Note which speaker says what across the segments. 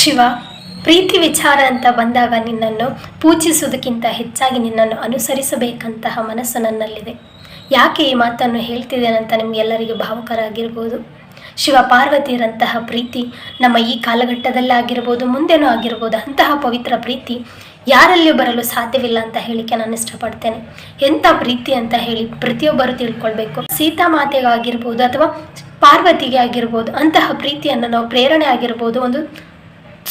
Speaker 1: ಶಿವ, ಪ್ರೀತಿ ವಿಚಾರ ಅಂತ ಬಂದಾಗ ನಿನ್ನನ್ನು ಪೂಜಿಸುವುದಕ್ಕಿಂತ ಹೆಚ್ಚಾಗಿ ನಿನ್ನನ್ನು ಅನುಸರಿಸಬೇಕಂತಹ ಮನಸ್ಸು ನನ್ನಲ್ಲಿದೆ. ಯಾಕೆ ಈ ಮಾತನ್ನು ಹೇಳ್ತಿದ್ದೇನಂತ ನಿಮಗೆಲ್ಲರಿಗೂ ಭಾವುಕರಾಗಿರ್ಬೋದು. ಶಿವ ಪಾರ್ವತಿಯರಂತಹ ಪ್ರೀತಿ ನಮ್ಮ ಈ ಕಾಲಘಟ್ಟದಲ್ಲಾಗಿರ್ಬೋದು ಮುಂದೆನೂ ಆಗಿರ್ಬೋದು, ಅಂತಹ ಪವಿತ್ರ ಪ್ರೀತಿ ಯಾರಲ್ಲಿಯೂ ಬರಲು ಸಾಧ್ಯವಿಲ್ಲ ಅಂತ ಹೇಳಿಕೆ ನಾನು ಇಷ್ಟಪಡ್ತೇನೆ. ಎಂಥ ಪ್ರೀತಿ ಅಂತ ಹೇಳಿ ಪ್ರತಿಯೊಬ್ಬರು ತಿಳ್ಕೊಳ್ಬೇಕು. ಸೀತಾಮಾತೆಗಾಗಿರ್ಬೋದು ಅಥವಾ ಪಾರ್ವತಿಗೆ ಆಗಿರ್ಬೋದು, ಅಂತಹ ಪ್ರೀತಿಯನ್ನು ನಾವು ಪ್ರೇರಣೆ ಆಗಿರ್ಬೋದು, ಒಂದು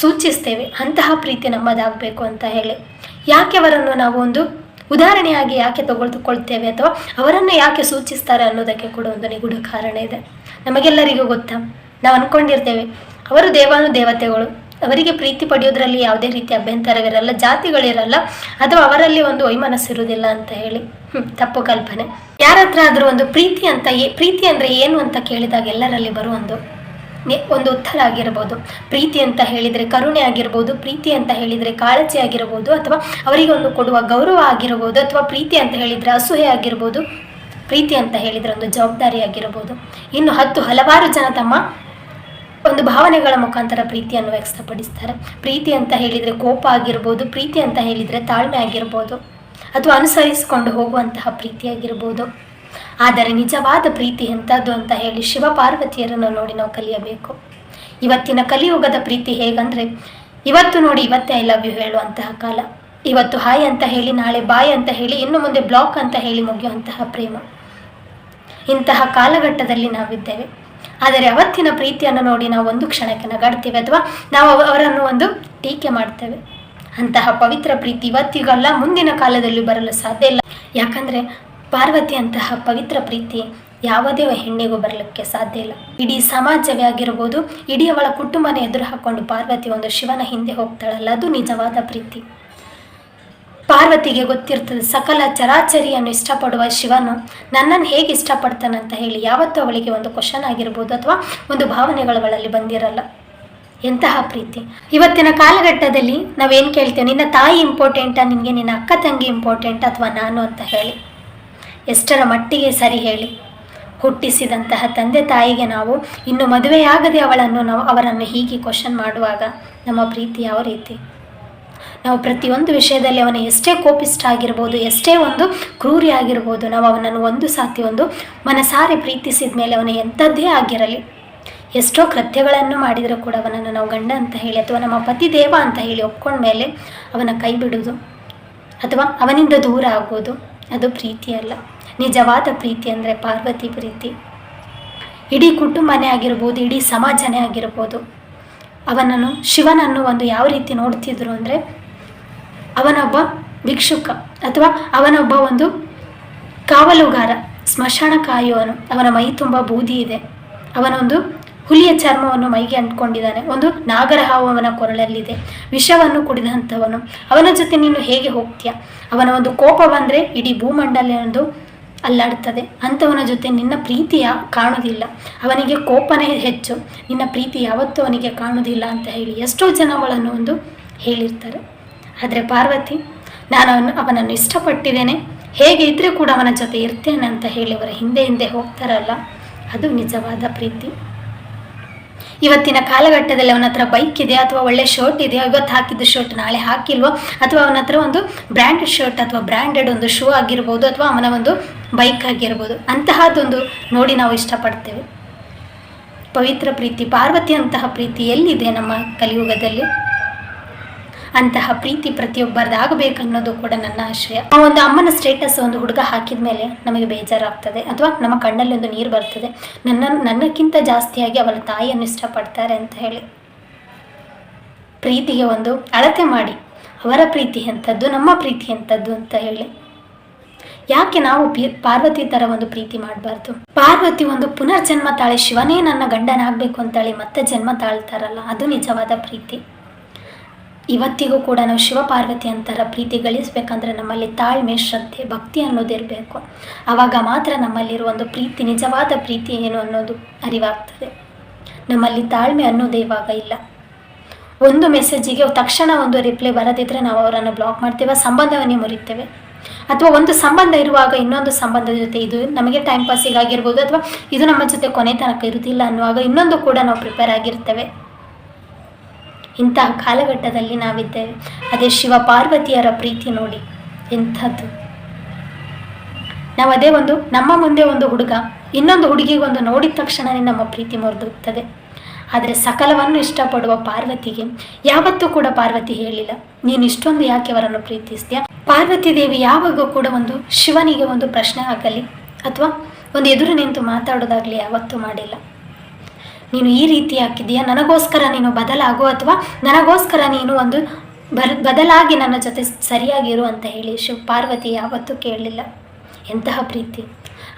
Speaker 1: ಸೂಚಿಸ್ತೇವೆ, ಅಂತಹ ಪ್ರೀತಿ ನಮ್ಮದಾಗಬೇಕು ಅಂತ ಹೇಳಿ. ಯಾಕೆ ಅವರನ್ನು ನಾವು ಒಂದು ಉದಾಹರಣೆಯಾಗಿ ಯಾಕೆ ತಗೊಳ್ತುಕೊಳ್ತೇವೆ ಅಥವಾ ಅವರನ್ನು ಯಾಕೆ ಸೂಚಿಸ್ತಾರೆ ಅನ್ನೋದಕ್ಕೆ ಕೂಡ ಒಂದು ನಿಗೂಢ ಕಾರಣ ಇದೆ. ನಮಗೆಲ್ಲರಿಗೂ ಗೊತ್ತಾ? ನಾವು ಅಂದ್ಕೊಂಡಿರ್ತೇವೆ ಅವರು ದೇವಾನು ದೇವತೆಗಳು ಅವರಿಗೆ ಪ್ರೀತಿ ಪಡೆಯೋದ್ರಲ್ಲಿ ಯಾವುದೇ ರೀತಿ ಅಭ್ಯಂತರವಿರಲ್ಲ, ಜಾತಿಗಳಿರಲ್ಲ, ಅಥವಾ ಅವರಲ್ಲಿ ಒಂದು ವೈಮನಸ್ಸಿರುವುದಿಲ್ಲ ಅಂತ ಹೇಳಿ. ತಪ್ಪು ಕಲ್ಪನೆ. ಯಾರ ಹತ್ರ ಆದರೂ ಒಂದು ಪ್ರೀತಿ ಅಂತ, ಪ್ರೀತಿ ಅಂದರೆ ಏನು ಅಂತ ಕೇಳಿದಾಗ ಎಲ್ಲರಲ್ಲಿ ಬರುವ ಒಂದು ಒಂದು ಉತ್ತರ ಆಗಿರ್ಬೋದು. ಪ್ರೀತಿ ಅಂತ ಹೇಳಿದರೆ ಕರುಣೆ ಆಗಿರ್ಬೋದು, ಪ್ರೀತಿ ಅಂತ ಹೇಳಿದರೆ ಕಾಳಜಿ ಆಗಿರ್ಬೋದು ಅಥವಾ ಅವರಿಗೆ ಒಂದು ಕೊಡುವ ಗೌರವ ಆಗಿರ್ಬೋದು ಅಥವಾ ಪ್ರೀತಿ ಅಂತ ಹೇಳಿದರೆ ಅಸೂಹೆ ಆಗಿರ್ಬೋದು. ಪ್ರೀತಿ ಅಂತ ಹೇಳಿದರೆ ಒಂದು ಜವಾಬ್ದಾರಿ ಆಗಿರ್ಬೋದು. ಇನ್ನು ಹತ್ತು, ಹಲವಾರು ಜನ ತಮ್ಮ ಒಂದು ಭಾವನೆಗಳ ಮುಖಾಂತರ ಪ್ರೀತಿಯನ್ನು ವ್ಯಕ್ತಪಡಿಸ್ತಾರೆ. ಪ್ರೀತಿ ಅಂತ ಹೇಳಿದರೆ ಕೋಪ ಆಗಿರ್ಬೋದು, ಪ್ರೀತಿ ಅಂತ ಹೇಳಿದರೆ ತಾಳ್ಮೆ ಆಗಿರ್ಬೋದು. ಅಥವಾ ಅನುಸರಿಸಿಕೊಂಡು ಹೋಗುವಂತಹ ಪ್ರೀತಿ ಆಗಿರ್ಬೋದು. ಆದರೆ ನಿಜವಾದ ಪ್ರೀತಿ ಎಂಥದ್ದು ಅಂತ ಹೇಳಿ ಶಿವ ಪಾರ್ವತಿಯರನ್ನು ನೋಡಿ ನಾವು ಕಲಿಯಬೇಕು. ಇವತ್ತಿನ ಕಲಿಯುಗದ ಪ್ರೀತಿ ಹೇಗಂದ್ರೆ, ಇವತ್ತು ನೋಡಿ ಇವತ್ತೇ ಐ ಲವ್ ಯು ಹೇಳುವಂತಹ ಕಾಲ. ಇವತ್ತು ಹಾಯ್ ಅಂತ ಹೇಳಿ, ನಾಳೆ ಬಾಯ್ ಅಂತ ಹೇಳಿ, ಇನ್ನು ಮುಂದೆ ಬ್ಲಾಕ್ ಅಂತ ಹೇಳಿ ಮುಗಿಯುವಂತಹ ಪ್ರೇಮ. ಇಂತಹ ಕಾಲಘಟ್ಟದಲ್ಲಿ ನಾವಿದ್ದೇವೆ. ಆದರೆ ಅವತ್ತಿನ ಪ್ರೀತಿಯನ್ನು ನೋಡಿ ನಾವು ಒಂದು ಕ್ಷಣಕ್ಕೆ ನಗಾಡ್ತೇವೆ ಅಥವಾ ನಾವು ಅವರನ್ನು ಒಂದು ಟೀಕೆ ಮಾಡ್ತೇವೆ. ಅಂತಹ ಪವಿತ್ರ ಪ್ರೀತಿ ಇವತ್ತಿಗಲ್ಲ, ಮುಂದಿನ ಕಾಲದಲ್ಲಿ ಬರಲು ಸಾಧ್ಯ ಇಲ್ಲ. ಯಾಕಂದರೆ ಪಾರ್ವತಿ ಅಂತಹ ಪವಿತ್ರ ಪ್ರೀತಿ ಯಾವುದೇ ಹೆಣ್ಣಿಗೂ ಬರಲಿಕ್ಕೆ ಸಾಧ್ಯ ಇಲ್ಲ. ಇಡೀ ಸಮಾಜವೇ ಆಗಿರ್ಬೋದು, ಇಡೀ ಅವಳ ಕುಟುಂಬನ ಎದುರು ಹಾಕೊಂಡು ಪಾರ್ವತಿ ಒಂದು ಶಿವನ ಹಿಂದೆ ಹೋಗ್ತಾಳಲ್ಲ, ಅದು ನಿಜವಾದ ಪ್ರೀತಿ. ಪಾರ್ವತಿಗೆ ಗೊತ್ತಿರ್ತದೆ, ಸಕಲ ಚರಾಚರಿಯನ್ನು ಇಷ್ಟಪಡುವ ಶಿವನು ನನ್ನನ್ನು ಹೇಗೆ ಇಷ್ಟಪಡ್ತಾನಂತ ಹೇಳಿ ಯಾವತ್ತೂ ಅವಳಿಗೆ ಒಂದು ಕ್ವಶನ್ ಆಗಿರ್ಬೋದು ಅಥವಾ ಒಂದು ಭಾವನೆಗಳು ಅವಳಲ್ಲಿ ಬಂದಿರಲ್ಲ. ಎಂತಹ ಪ್ರೀತಿ. ಇವತ್ತಿನ ಕಾಲಘಟ್ಟದಲ್ಲಿ ನಾವೇನು ಕೇಳ್ತೇವೆ, ನಿನ್ನ ತಾಯಿ ಇಂಪಾರ್ಟೆಂಟಾ ನಿನಗೆ ನಿನ್ನ ಅಕ್ಕ ತಂಗಿ ಇಂಪಾರ್ಟೆಂಟ್ ಅಥವಾ ನಾನು ಅಂತ ಹೇಳಿ. ಎಷ್ಟರ ಮಟ್ಟಿಗೆ ಸರಿ ಹೇಳಿ. ಹುಟ್ಟಿಸಿದಂತಹ ತಂದೆ ತಾಯಿಗೆ ನಾವು ಇನ್ನು ಮದುವೆಯಾಗದೆ ಅವಳನ್ನು ನಾವು ಅವರನ್ನು ಹೀಗೆ ಕ್ವಶನ್ ಮಾಡುವಾಗ ನಮ್ಮ ಪ್ರೀತಿ ಯಾವ ರೀತಿ? ನಾವು ಪ್ರತಿಯೊಂದು ವಿಷಯದಲ್ಲಿ ಅವನು ಎಷ್ಟೇ ಕೋಪಿಷ್ಟ ಆಗಿರ್ಬೋದು, ಎಷ್ಟೇ ಒಂದು ಕ್ರೂರಿ ಆಗಿರ್ಬೋದು, ನಾವು ಅವನನ್ನು ಒಂದು ಸಾತಿ ಒಂದು ಮನಸಾರೆ ಪ್ರೀತಿಸಿದ ಮೇಲೆ ಅವನು ಎಂಥದ್ದೇ ಆಗಿರಲಿ, ಎಷ್ಟೋ ಕೃತ್ಯಗಳನ್ನು ಮಾಡಿದರೂ ಕೂಡ ಅವನನ್ನು ನಾವು ಗಂಡ ಅಂತ ಹೇಳಿ ಅಥವಾ ನಮ್ಮ ಪತಿ ದೇವ ಅಂತ ಹೇಳಿ ಒಪ್ಕೊಂಡ ಮೇಲೆ ಅವನ ಕೈ ಬಿಡುವುದು ಅಥವಾ ಅವನಿಂದ ದೂರ ಆಗೋದು ಅದು ಪ್ರೀತಿ ಅಲ್ಲ ನಿಜವಾದ ಪ್ರೀತಿ ಅಂದರೆ ಪಾರ್ವತಿ ಪ್ರೀತಿ. ಇಡೀ ಕುಟುಂಬನೇ ಆಗಿರ್ಬೋದು, ಇಡೀ ಸಮಾಜನೇ ಆಗಿರ್ಬೋದು, ಅವನನ್ನು, ಶಿವನನ್ನು ಒಂದು ಯಾವ ರೀತಿ ನೋಡ್ತಿದ್ರು ಅಂದರೆ ಅವನೊಬ್ಬ ಭಿಕ್ಷುಕ ಅಥವಾ ಅವನೊಬ್ಬ ಒಂದು ಕಾವಲುಗಾರ, ಸ್ಮಶಾನ ಕಾಯುವನು ಅವನ ಮೈ ತುಂಬ ಬೂದಿ ಇದೆ. ಅವನೊಂದು ಹುಲಿಯ ಚರ್ಮವನ್ನು ಮೈಗೆ ಅಂಟ್ಕೊಂಡಿದ್ದಾನೆ. ಒಂದು ನಾಗರ ಹಾವು ಅವನ ಕೊರಳಲ್ಲಿದೆ. ವಿಷವನ್ನು ಕುಡಿದಂಥವನು. ಅವನ ಜೊತೆ ನೀನು ಹೇಗೆ ಹೋಗ್ತೀಯ? ಅವನ ಒಂದು ಕೋಪ ಬಂದರೆ ಇಡೀ ಭೂಮಂಡಲ ಒಂದು ಅಲ್ಲಾಡ್ತದೆ ಅಂಥವನ ಜೊತೆ ನಿನ್ನ ಪ್ರೀತಿಯ ಕಾಣುವುದಿಲ್ಲ. ಅವನಿಗೆ ಕೋಪನೇ ಹೆಚ್ಚು. ನಿನ್ನ ಪ್ರೀತಿ ಯಾವತ್ತೂ ಅವನಿಗೆ ಕಾಣುವುದಿಲ್ಲ ಅಂತ ಹೇಳಿ ಎಷ್ಟೋ ಜನ ಅವಳನ್ನು ಒಂದು ಹೇಳಿರ್ತಾರೆ. ಆದರೆ ಪಾರ್ವತಿ, ನಾನು ಅವನು ಅವನನ್ನು ಇಷ್ಟಪಟ್ಟಿದ್ದೇನೆ. ಹೇಗೆ ಇದ್ದರೆ ಕೂಡ ಅವನ ಜೊತೆ ಇರ್ತೇನೆ ಅಂತ ಹೇಳಿ ಅವರ ಹಿಂದೆ ಹಿಂದೆ ಹೋಗ್ತಾರಲ್ಲ, ಅದು ನಿಜವಾದ ಪ್ರೀತಿ. ಇವತ್ತಿನ ಕಾಲಘಟ್ಟದಲ್ಲಿ ಅವನ ಹತ್ರ ಬೈಕ್ ಇದೆ ಅಥವಾ ಒಳ್ಳೆ ಶರ್ಟ್ ಇದೆಯಾ ಇವತ್ತು ಹಾಕಿದ್ದ ಶರ್ಟ್ ನಾಳೆ ಹಾಕಿಲ್ವೋ, ಅಥವಾ ಅವನ ಹತ್ರ ಒಂದು ಬ್ರ್ಯಾಂಡೆಡ್ ಶರ್ಟ್ ಅಥವಾ ಬ್ರ್ಯಾಂಡೆಡ್ ಒಂದು ಶೂ ಆಗಿರ್ಬೋದು ಅಥವಾ ಅವನ ಒಂದು ಬೈಕ್ ಆಗಿರ್ಬೋದು, ಅಂತಹದ್ದೊಂದು ನೋಡಿ ನಾವು ಇಷ್ಟಪಡ್ತೇವೆ. ಪವಿತ್ರ ಪ್ರೀತಿ ಪಾರ್ವತಿ ಅಂತಹ ಪ್ರೀತಿ ಎಲ್ಲಿದೆ ನಮ್ಮ ಕಲಿಯುಗದಲ್ಲಿ? ಅಂತಹ ಪ್ರೀತಿ ಪ್ರತಿಯೊಬ್ಬರದಾಗಬೇಕನ್ನೋದು ಕೂಡ ನನ್ನ ಆಶಯ. ಒಂದು ಅಮ್ಮನ ಸ್ಟೇಟಸ್ ಒಂದು ಹುಡುಗ ಹಾಕಿದ ಮೇಲೆ ನಮಗೆ ಬೇಜಾರಾಗ್ತದೆ. ಅಥವಾ ನಮ್ಮ ಕಣ್ಣಲ್ಲಿ ಒಂದು ನೀರು ಬರ್ತದೆ. ನನ್ನ, ನನ್ನಕ್ಕಿಂತ ಜಾಸ್ತಿಯಾಗಿ ಅವಳ ತಾಯಿಯನ್ನು ಇಷ್ಟಪಡ್ತಾರೆ ಅಂತ ಹೇಳಿ. ಪ್ರೀತಿಗೆ ಒಂದು ಅಳತೆ ಮಾಡಿ. ಅವರ ಪ್ರೀತಿ ಎಂಥದ್ದು, ನಮ್ಮ ಪ್ರೀತಿ ಎಂಥದ್ದು ಅಂತ ಹೇಳಿ. ಯಾಕೆ ನಾವು ಪಾರ್ವತಿ ಥರ ಒಂದು ಪ್ರೀತಿ ಮಾಡಬಾರ್ದು? ಪಾರ್ವತಿ ಒಂದು ಪುನರ್ಜನ್ಮ ತಾಳೆ ಶಿವನೇ ನನ್ನ ಗಂಡನಾಗಬೇಕು ಅಂತೇಳಿ ಮತ್ತೆ ಜನ್ಮ ತಾಳ್ತಾರಲ್ಲ, ಅದು ನಿಜವಾದ ಪ್ರೀತಿ. ಇವತ್ತಿಗೂ ಕೂಡ ನಾವು ಶಿವ ಪಾರ್ವತಿ ಅಂತರ ಪ್ರೀತಿ ಗಳಿಸ್ಬೇಕಂದ್ರೆ ನಮ್ಮಲ್ಲಿ ತಾಳ್ಮೆ, ಶ್ರದ್ಧೆ, ಭಕ್ತಿ ಅನ್ನೋದಿರಬೇಕು ಆವಾಗ ಮಾತ್ರ ನಮ್ಮಲ್ಲಿರುವ ಒಂದು ಪ್ರೀತಿ, ನಿಜವಾದ ಪ್ರೀತಿ ಏನು ಅನ್ನೋದು ಅರಿವಾಗ್ತದೆ. ನಮ್ಮಲ್ಲಿ ತಾಳ್ಮೆ ಅನ್ನೋದೇ ಇವಾಗ ಇಲ್ಲ. ಒಂದು ಮೆಸೇಜಿಗೆ ತಕ್ಷಣ ಒಂದು ರಿಪ್ಲೈ ಬರದಿದ್ದರೆ ನಾವು ಅವರನ್ನು ಬ್ಲಾಕ್ ಮಾಡ್ತೇವೆ, ಸಂಬಂಧವನ್ನೇ ಮುರಿತೇವೆ. ಅಥವಾ ಒಂದು ಸಂಬಂಧ ಇರುವಾಗ ಇನ್ನೊಂದು ಸಂಬಂಧದ ಜೊತೆ ಇದು ನಮಗೆ ಟೈಮ್ ಪಾಸಿಗಾಗಿರ್ಬೋದು ಅಥವಾ ಇದು ನಮ್ಮ ಜೊತೆ ಕೊನೆ ತನಕ ಇರುವುದಿಲ್ಲ ಅನ್ನುವಾಗ ಇನ್ನೊಂದು ಕೂಡ ನಾವು ಪ್ರಿಪೇರ್ ಆಗಿರ್ತೇವೆ. ಇಂತಹ ಕಾಲಘಟ್ಟದಲ್ಲಿ ನಾವಿದ್ದೇವೆ. ಅದೇ ಶಿವ ಪಾರ್ವತಿಯರ ಪ್ರೀತಿ ನೋಡಿ, ಎಂಥದ್ದು. ನಾವು ಅದೇ ಒಂದು, ನಮ್ಮ ಮುಂದೆ ಒಂದು ಹುಡುಗ, ಇನ್ನೊಂದು ಹುಡುಗಿಗೆ ಒಂದು ನೋಡಿದ ತಕ್ಷಣವೇ ನಮ್ಮ ಪ್ರೀತಿ ಮುರಿದೋಗ್ತದೆ ಆದರೆ ಸಕಲವನ್ನು ಇಷ್ಟಪಡುವ ಪಾರ್ವತಿಗೆ ಯಾವತ್ತೂ ಕೂಡ ಪಾರ್ವತಿ ಹೇಳಿಲ್ಲ, ನೀನು ಇಷ್ಟೊಂದು ಯಾಕೆ ಅವರನ್ನು ಪ್ರೀತಿಸ್ತೀಯ? ಪಾರ್ವತಿ ದೇವಿ ಯಾವಾಗ ಕೂಡ ಒಂದು ಶಿವನಿಗೆ ಒಂದು ಪ್ರಶ್ನೆ ಆಗಲಿ ಅಥವಾ ಒಂದು ಎದುರು ನಿಂತು ಮಾತಾಡೋದಾಗಲಿ ಯಾವತ್ತೂ ಮಾಡಿಲ್ಲ. ನೀನು ಈ ರೀತಿ ಹಾಕಿದೀಯಾ ನನಗೋಸ್ಕರ ನೀನು ಬದಲಾಗು ಅಥವಾ ನನಗೋಸ್ಕರ ನೀನು ಒಂದು ಬರ್, ಬದಲಾಗಿ ನನ್ನ ಜೊತೆ ಸರಿಯಾಗಿರು ಅಂತ ಹೇಳಿ ಶಿವ ಪಾರ್ವತಿ ಯಾವತ್ತೂ ಕೇಳಲಿಲ್ಲ. ಎಂತಹ ಪ್ರೀತಿ.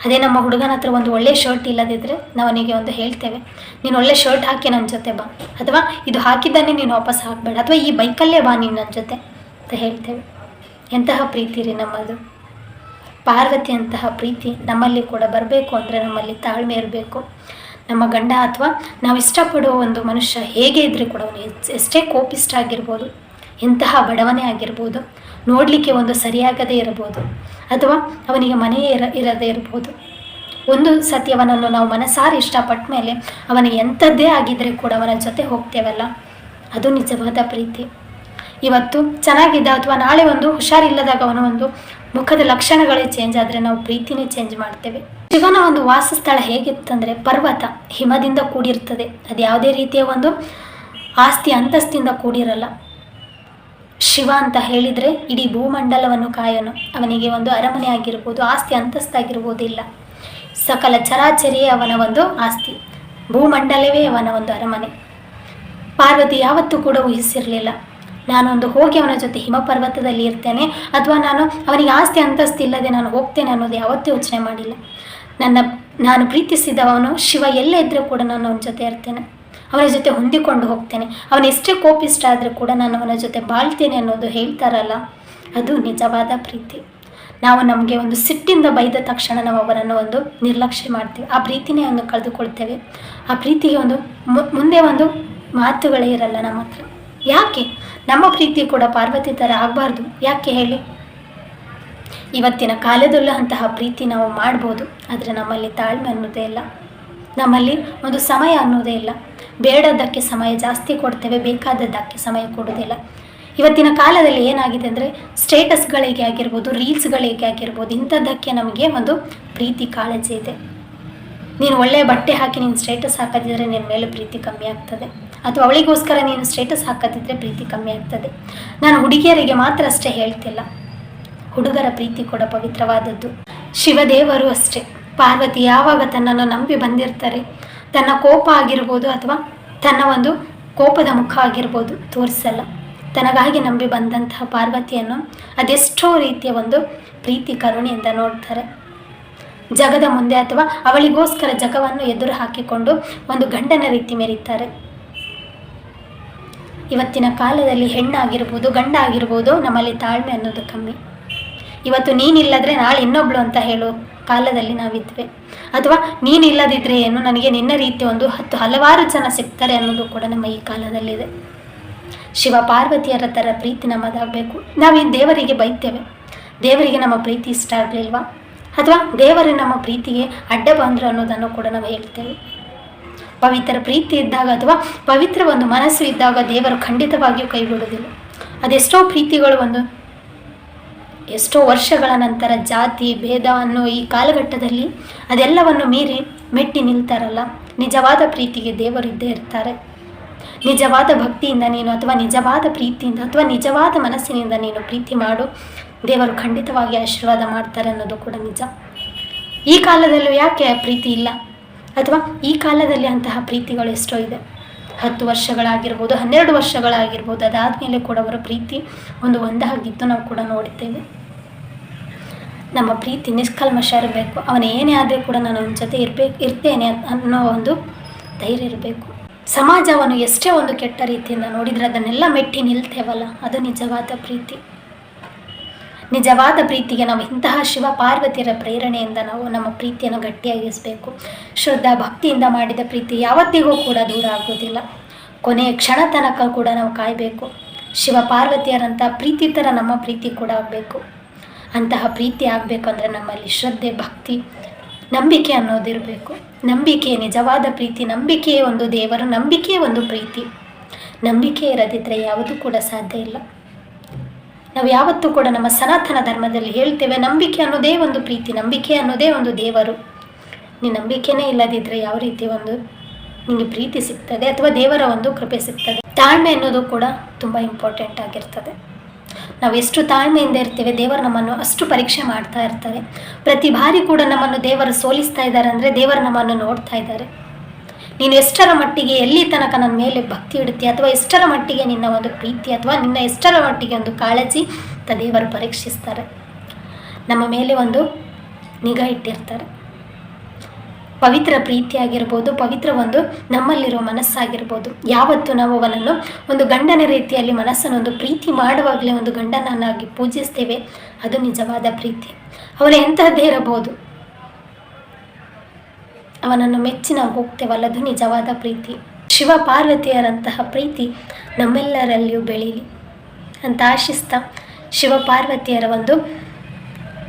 Speaker 1: ಅದೇ ನಮ್ಮ ಹುಡುಗನ ಹತ್ರ ಒಂದು ಒಳ್ಳೆ ಶರ್ಟ್ ಇಲ್ಲದಿದ್ದರೆ ನಾವು ಅವನಿಗೆ ಒಂದು ಹೇಳ್ತೇವೆ, ನೀನು ಒಳ್ಳೆ ಶರ್ಟ್ ಹಾಕಿ ನನ್ನ ಜೊತೆ ಬಾ, ಅಥವಾ ಇದು ಹಾಕಿದ್ದಾನೆ ನೀನು ವಾಪಸ್ ಹಾಕಬೇಡ, ಅಥವಾ ಈ ಬೈಕಲ್ಲೇ ಬಾ ನೀನು ನನ್ನ ಜೊತೆ ಅಂತ ಹೇಳ್ತೇವೆ. ಎಂತಹ ಪ್ರೀತಿ ರೀ ನಮ್ಮದು. ಪಾರ್ವತಿ ಅಂತಹ ಪ್ರೀತಿ ನಮ್ಮಲ್ಲಿ ಕೂಡ ಬರಬೇಕು ಅಂದರೆ ನಮ್ಮಲ್ಲಿ ತಾಳ್ಮೆ ಇರಬೇಕು. ನಮ್ಮ ಗಂಡ ಅಥವಾ ನಾವು ಇಷ್ಟಪಡುವ ಒಂದು ಮನುಷ್ಯ ಹೇಗೆ ಇದ್ದರೆ ಕೂಡ ಅವನು ಎಷ್ಟೇ ಕೋಪಿಷ್ಟ ಆಗಿರ್ಬೋದು, ಎಂತಹ ಬಡವನೇ ಆಗಿರ್ಬೋದು, ನೋಡಲಿಕ್ಕೆ ಒಂದು ಸರಿಯಾಗದೇ ಇರಬಹುದು, ಅಥವಾ ಅವನಿಗೆ ಮನೆಯೇ ಇರ, ಇರದೇ ಇರಬಹುದು. ಒಂದು ಸತ್ಯವನನ್ನು ನಾವು ಮನಸಾರಿ ಇಷ್ಟಪಟ್ಟ ಮೇಲೆ ಅವನ ಎಂಥದ್ದೇ ಆಗಿದ್ದರೆ ಕೂಡ ಅವನ ಜೊತೆ ಹೋಗ್ತೇವಲ್ಲ? ಅದು ನಿಜವಾದ ಪ್ರೀತಿ. ಇವತ್ತು ಚೆನ್ನಾಗಿದ್ದ ಅಥವಾ ನಾಳೆ ಒಂದು ಹುಷಾರಿಲ್ಲದಾಗ ಅವನ ಒಂದು ಮುಖದ ಲಕ್ಷಣಗಳೇ ಚೇಂಜ್ ಆದರೆ ನಾವು ಪ್ರೀತಿನೇ ಚೇಂಜ್ ಮಾಡ್ತೇವೆ. ಶಿವನ ಒಂದು ವಾಸಸ್ಥಳ ಹೇಗಿತ್ತಂದರೆ ಪರ್ವತ ಹಿಮದಿಂದ ಕೂಡಿರ್ತದೆ. ಅದು ಯಾವುದೇ ರೀತಿಯ ಒಂದು ಆಸ್ತಿ ಅಂತಸ್ತಿಂದ ಕೂಡಿರಲ್ಲ. ಶಿವ ಅಂತ ಹೇಳಿದರೆ ಇಡೀ ಭೂಮಂಡಲವನ್ನು ಕಾಯೋನು. ಅವನಿಗೆ ಒಂದು ಅರಮನೆ ಆಗಿರ್ಬೋದು, ಆಸ್ತಿ ಅಂತಸ್ತಾಗಿರ್ಬೋದಿಲ್ಲ ಸಕಲ ಚರಾಚರಿಯೇ ಅವನ ಒಂದು ಆಸ್ತಿ. ಭೂಮಂಡಲವೇ ಅವನ ಒಂದು ಅರಮನೆ. ಪಾರ್ವತಿ ಯಾವತ್ತೂ ಕೂಡ ಊಹಿಸಿರಲಿಲ್ಲ. ನಾನೊಂದು ಹೋಗಿ ಅವನ ಜೊತೆ ಹಿಮ ಪರ್ವತದಲ್ಲಿ ಇರ್ತೇನೆ, ಅಥವಾ ನಾನು ಅವನಿಗೆ ಆಸ್ತಿ ಅಂತಸ್ತಿಲ್ಲದೆ ನಾನು ಹೋಗ್ತೇನೆ ಅನ್ನೋದು ಯಾವತ್ತೂ ಯೋಚನೆ ಮಾಡಿಲ್ಲ. ನನ್ನ, ನಾನು ಪ್ರೀತಿಸಿದವನು ಶಿವ ಎಲ್ಲೇ ಇದ್ದರೂ ಕೂಡ ನಾನು ಅವನ ಜೊತೆ ಇರ್ತೇನೆ. ಅವನ ಜೊತೆ ಹೊಂದಿಕೊಂಡು ಹೋಗ್ತೇನೆ. ಅವನ ಎಷ್ಟೇ ಕೋಪಿಷ್ಟ ಆದರೂ ಕೂಡ ನಾನು ಅವನ ಜೊತೆ ಬಾಳ್ತೇನೆ ಅನ್ನೋದು ಹೇಳ್ತಾರಲ್ಲ, ಅದು ನಿಜವಾದ ಪ್ರೀತಿ. ನಾವು ನಮಗೆ ಒಂದು ಸಿಟ್ಟಿಂದ ಬೈದ ತಕ್ಷಣ ನಾವು ಅವರನ್ನು ಒಂದು ನಿರ್ಲಕ್ಷ್ಯ ಮಾಡ್ತೀವಿ. ಆ ಪ್ರೀತಿನೇ ಒಂದು ಕಳೆದುಕೊಳ್ತೇವೆ. ಆ ಪ್ರೀತಿಗೆ ಒಂದು ಮುಂದೆ ಒಂದು ಮಾತುಗಳೇ ಇರಲ್ಲ ನಮ್ಮ ಹತ್ರ. ಯಾಕೆ? ನಮ್ಮ ಪ್ರೀತಿ ಕೂಡ ಪಾರ್ವತಿ ಥರ ಆಗಬಾರ್ದು. ಯಾಕೆ ಹೇಳಿ? ಇವತ್ತಿನ ಕಾಲದಲ್ಲೂ ಅಂತಹ ಪ್ರೀತಿ ನಾವು ಮಾಡ್ಬೋದು, ಆದರೆ ನಮ್ಮಲ್ಲಿ ತಾಳ್ಮೆ ಅನ್ನೋದೇ ಇಲ್ಲ. ನಮ್ಮಲ್ಲಿ ಒಂದು ಸಮಯ ಅನ್ನೋದೇ ಇಲ್ಲ. ಬೇಡದ್ದಕ್ಕೆ ಸಮಯ ಜಾಸ್ತಿ ಕೊಡ್ತೇವೆ, ಬೇಕಾದದ್ದಕ್ಕೆ ಸಮಯ ಕೊಡೋದಿಲ್ಲ ಇವತ್ತಿನ ಕಾಲದಲ್ಲಿ ಏನಾಗಿದೆ ಅಂದರೆ ಸ್ಟೇಟಸ್ಗಳಿಗೆ ಆಗಿರ್ಬೋದು ರೀಲ್ಸ್ಗಳಿಗೆ ಆಗಿರ್ಬೋದು, ಇಂಥದ್ದಕ್ಕೆ ನಮಗೆ ಒಂದು ಪ್ರೀತಿ ಕಾಳಜಿ ಇದೆ. ನೀನು ಒಳ್ಳೆಯ ಬಟ್ಟೆ ಹಾಕಿ ನೀನು ಸ್ಟೇಟಸ್ ಹಾಕದಿದ್ದರೆ ನಿನ್ನ ಮೇಲೆ ಪ್ರೀತಿ ಕಮ್ಮಿ ಆಗ್ತದೆ. ಅಥವಾ ಅವಳಿಗೋಸ್ಕರ ನೀನು ಸ್ಟೇಟಸ್ ಹಾಕದಿದ್ದರೆ ಪ್ರೀತಿ ಕಮ್ಮಿ ಆಗ್ತದೆ. ನಾನು ಹುಡುಗಿಯರಿಗೆ ಮಾತ್ರ ಅಷ್ಟೇ ಹೇಳ್ತಿಲ್ಲ. ಹುಡುಗರ ಪ್ರೀತಿ ಕೂಡ ಪವಿತ್ರವಾದದ್ದು. ಶಿವದೇವರು ಅಷ್ಟೇ. ಪಾರ್ವತಿ ಯಾವಾಗ ತನ್ನನ್ನು ನಂಬಿ ಬಂದಿರ್ತಾರೆ, ತನ್ನ ಕೋಪ ಆಗಿರ್ಬೋದು ಅಥವಾ ತನ್ನ ಒಂದು ಕೋಪದ ಮುಖ ಆಗಿರ್ಬೋದು ತೋರಿಸಲ್ಲ. ತನಗಾಗಿ ನಂಬಿ ಬಂದಂತಹ ಪಾರ್ವತಿಯನ್ನು ಅದೆಷ್ಟೋ ರೀತಿಯ ಒಂದು ಪ್ರೀತಿ ಕರುಣೆಯಿಂದ ನೋಡ್ತಾರೆ. ಜಗದ ಮುಂದೆ ಅಥವಾ ಅವಳಿಗೋಸ್ಕರ ಜಗವನ್ನು ಎದುರು ಹಾಕಿಕೊಂಡು ಒಂದು ಗಂಡನ ರೀತಿ ಮೆರೀತಾರೆ. ಇವತ್ತಿನ ಕಾಲದಲ್ಲಿ ಹೆಣ್ಣಾಗಿರ್ಬೋದು ಗಂಡ ಆಗಿರ್ಬೋದು ನಮ್ಮಲ್ಲಿ ತಾಳ್ಮೆ ಅನ್ನೋದು ಕಮ್ಮಿ. ಇವತ್ತು ನೀನಿಲ್ಲದ್ರೆ ನಾಳೆ ಇನ್ನೊಬ್ಳು ಅಂತ ಹೇಳೋ ಕಾಲದಲ್ಲಿ ನಾವಿದ್ವಿ. ಅಥವಾ ನೀನಿಲ್ಲದಿದ್ರೆ ಏನು? ನನಗೆ ನಿನ್ನ ರೀತಿ ಒಂದು ಹತ್ತು ಹಲವಾರು ಜನ ಸಿಗ್ತಾರೆ ಅನ್ನೋದು ಕೂಡ ನಮ್ಮ ಈ ಕಾಲದಲ್ಲಿದೆ. ಶಿವ ಪಾರ್ವತಿಯರ ಥರ ಪ್ರೀತಿ ನಮ್ಮದಾಗಬೇಕು. ನಾವು ಈ ದೇವರಿಗೆ ಬೈತೇವೆ. ದೇವರಿಗೆ ನಮ್ಮ ಪ್ರೀತಿ ಇಷ್ಟ ಆಗಲಿಲ್ವಾ? ಅಥವಾ ದೇವರು ನಮ್ಮ ಪ್ರೀತಿಗೆ ಅಡ್ಡ ಬಂದರು ಅನ್ನೋದನ್ನು ಕೂಡ ನಾವು ಹೇಳ್ತೇವೆ. ಪವಿತ್ರ ಪ್ರೀತಿ ಇದ್ದಾಗ ಅಥವಾ ಪವಿತ್ರ ಒಂದು ಮನಸ್ಸು ಇದ್ದಾಗ ದೇವರು ಖಂಡಿತವಾಗಿಯೂ ಕೈ ಬಿಡುವುದಿಲ್ಲ ಅದೆಷ್ಟೋ ಪ್ರೀತಿಗಳು ಒಂದು ಎಷ್ಟೋ ವರ್ಷಗಳ ನಂತರ ಜಾತಿ ಭೇದವನ್ನು ಈ ಕಾಲಘಟ್ಟದಲ್ಲಿ ಅದೆಲ್ಲವನ್ನು ಮೀರಿ ಮೆಟ್ಟಿ ನಿಲ್ತಾರಲ್ಲ. ನಿಜವಾದ ಪ್ರೀತಿಗೆ ದೇವರು ಇದ್ದೇ ಇರ್ತಾರೆ. ನಿಜವಾದ ಭಕ್ತಿಯಿಂದ ನೀನು ಅಥವಾ ನಿಜವಾದ ಪ್ರೀತಿಯಿಂದ ಅಥವಾ ನಿಜವಾದ ಮನಸ್ಸಿನಿಂದ ನೀನು ಪ್ರೀತಿ ಮಾಡು. ದೇವರು ಖಂಡಿತವಾಗಿ ಆಶೀರ್ವಾದ ಮಾಡ್ತಾರೆ ಅನ್ನೋದು ಕೂಡ ನಿಜ. ಈ ಕಾಲದಲ್ಲೂ ಯಾಕೆ ಪ್ರೀತಿ ಇಲ್ಲ? ಅಥವಾ ಈ ಕಾಲದಲ್ಲಿ ಅಂತಹ ಪ್ರೀತಿಗಳು ಎಷ್ಟೋ ಇದೆ? ಹತ್ತು ವರ್ಷಗಳಾಗಿರ್ಬೋದು, ಹನ್ನೆರಡು ವರ್ಷಗಳಾಗಿರ್ಬೋದು ಅದಾದಮೇಲೆ ಕೂಡ ಅವರ ಪ್ರೀತಿ ಒಂದು ಒಂದಾಗಿದ್ದು ನಾವು ಕೂಡ ನೋಡಿದ್ದೇವೆ. ನಮ್ಮ ಪ್ರೀತಿ ನಿಷ್ಕಲ್ಮಶ ಇರಬೇಕು ಅವನ ಏನೇ ಆದರೆ ಕೂಡ ನಾನು ಅವನ ಜೊತೆ ಇರಬೇಕು ಇರ್ತೇನೆ ಅನ್ನೋ ಒಂದು ಧೈರ್ಯ ಇರಬೇಕು. ಸಮಾಜವನ್ನು ಎಷ್ಟೇ ಒಂದು ಕೆಟ್ಟ ರೀತಿಯಿಂದ ನೋಡಿದರೆ ಅದನ್ನೆಲ್ಲ ಮೆಟ್ಟಿ ನಿಲ್ತೇವಲ್ಲ, ಅದು ನಿಜವಾದ ಪ್ರೀತಿ. ನಿಜವಾದ ಪ್ರೀತಿಗೆ ನಾವು ಇಂತಹ ಶಿವ ಪಾರ್ವತಿಯರ ಪ್ರೇರಣೆಯಿಂದ ನಾವು ನಮ್ಮ ಪ್ರೀತಿಯನ್ನು ಗಟ್ಟಿಯಾಗಿಸಬೇಕು. ಶ್ರದ್ಧಾ ಭಕ್ತಿಯಿಂದ ಮಾಡಿದ ಪ್ರೀತಿ ಯಾವತ್ತಿಗೂ ಕೂಡ ದೂರ ಆಗೋದಿಲ್ಲ ಕೊನೆಯ ಕ್ಷಣ ತನಕ ಕೂಡ ನಾವು ಕಾಯಬೇಕು. ಶಿವ ಪಾರ್ವತಿಯರಂಥ ಪ್ರೀತಿ ಥರ ನಮ್ಮ ಪ್ರೀತಿ ಕೂಡ ಆಗಬೇಕು. ಅಂತಹ ಪ್ರೀತಿ ಆಗಬೇಕಂದ್ರೆ ನಮ್ಮಲ್ಲಿ ಶ್ರದ್ಧೆ, ಭಕ್ತಿ, ನಂಬಿಕೆ ಅನ್ನೋದಿರಬೇಕು ನಂಬಿಕೆ, ನಿಜವಾದ ಪ್ರೀತಿ, ನಂಬಿಕೆಯೇ ಒಂದು ದೇವರು, ನಂಬಿಕೆಯೇ ಒಂದು ಪ್ರೀತಿ. ನಂಬಿಕೆ ಇರದಿದ್ದರೆ ಯಾವುದೂ ಕೂಡ ಸಾಧ್ಯ ಇಲ್ಲ. ನಾವು ಯಾವತ್ತೂ ಕೂಡ ನಮ್ಮ ಸನಾತನ ಧರ್ಮದಲ್ಲಿ ಹೇಳ್ತೇವೆ, ನಂಬಿಕೆ ಅನ್ನೋದೇ ಒಂದು ಪ್ರೀತಿ, ನಂಬಿಕೆ ಅನ್ನೋದೇ ಒಂದು ದೇವರು. ನೀ ನಂಬಿಕೆನೇ ಇಲ್ಲದಿದ್ದರೆ ಯಾವ ರೀತಿ ಒಂದು ನಿಮಗೆ ಪ್ರೀತಿ ಸಿಗ್ತದೆ ಅಥವಾ ದೇವರ ಒಂದು ಕೃಪೆ ಸಿಗ್ತದೆ? ತಾಳ್ಮೆ ಅನ್ನೋದು ಕೂಡ ತುಂಬ ಇಂಪಾರ್ಟೆಂಟ್ ಆಗಿರ್ತದೆ. ನಾವು ಎಷ್ಟು ತಾಳ್ಮೆಯಿಂದ ಇರ್ತೇವೆ, ದೇವರು ನಮ್ಮನ್ನು ಅಷ್ಟು ಪರೀಕ್ಷೆ ಮಾಡ್ತಾ ಇರ್ತಾರೆ. ಪ್ರತಿ ಬಾರಿ ಕೂಡ ನಮ್ಮನ್ನು ದೇವರು ಸೋಲಿಸ್ತಾ ಇದ್ದಾರೆ ಅಂದರೆ ದೇವರು ನಮ್ಮನ್ನು ನೋಡ್ತಾ ಇದ್ದಾರೆ. ನೀನು ಎಷ್ಟರ ಮಟ್ಟಿಗೆ ಎಲ್ಲಿ ತನಕ ನನ್ನ ಮೇಲೆ ಭಕ್ತಿ ಇಡುತ್ತೆ ಅಥವಾ ಎಷ್ಟರ ಮಟ್ಟಿಗೆ ನಿನ್ನ ಒಂದು ಪ್ರೀತಿ ಅಥವಾ ನಿನ್ನ ಎಷ್ಟರ ಮಟ್ಟಿಗೆ ಒಂದು ಕಾಳಜಿ ತ ದೇವರು ಪರೀಕ್ಷಿಸ್ತಾರೆ. ನಮ್ಮ ಮೇಲೆ ಒಂದು ನಿಗಾ ಇಟ್ಟಿರ್ತಾರೆ. ಪವಿತ್ರ ಪ್ರೀತಿ ಆಗಿರ್ಬೋದು, ಪವಿತ್ರ ಒಂದು ನಮ್ಮಲ್ಲಿರೋ ಮನಸ್ಸಾಗಿರ್ಬೋದು. ಯಾವತ್ತು ನಾವು ಅವನನ್ನು ಒಂದು ಗಂಡನ ರೀತಿಯಲ್ಲಿ ಮನಸ್ಸನ್ನು ಒಂದು ಪ್ರೀತಿ ಮಾಡುವಾಗಲೇ ಒಂದು ಗಂಡನನ್ನಾಗಿ ಪೂಜಿಸ್ತೇವೆ, ಅದು ನಿಜವಾದ ಪ್ರೀತಿ. ಅವನು ಎಂತಹದ್ದೇ ಇರಬಹುದು. ಅವನನ್ನು ಮೆಚ್ಚಿ ನಾವು ಹೋಗ್ತೇವಲ್ಲ ಅದು ನಿಜವಾದ ಪ್ರೀತಿ. ಶಿವ ಪಾರ್ವತಿಯರಂತಹ ಪ್ರೀತಿ ನಮ್ಮೆಲ್ಲರಲ್ಲಿಯೂ ಬೆಳೀಲಿ. ಅಂತ ಆಶಿಸ್ತಾ ಶಿವ ಪಾರ್ವತಿಯರ ಒಂದು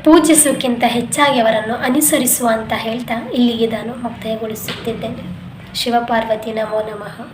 Speaker 1: ಪೂಜಿಸೋಕ್ಕಿಂತ ಹೆಚ್ಚಾಗಿ ಅವರನ್ನು ಅನುಸರಿಸುವ ಅಂತ ಹೇಳ್ತಾ ಇಲ್ಲಿಗೆ ನಾನು ಮುಕ್ತಾಯಗೊಳಿಸುತ್ತಿದ್ದೇನೆ. ಶಿವಪಾರ್ವತಿ ನಮೋ ನಮಃ.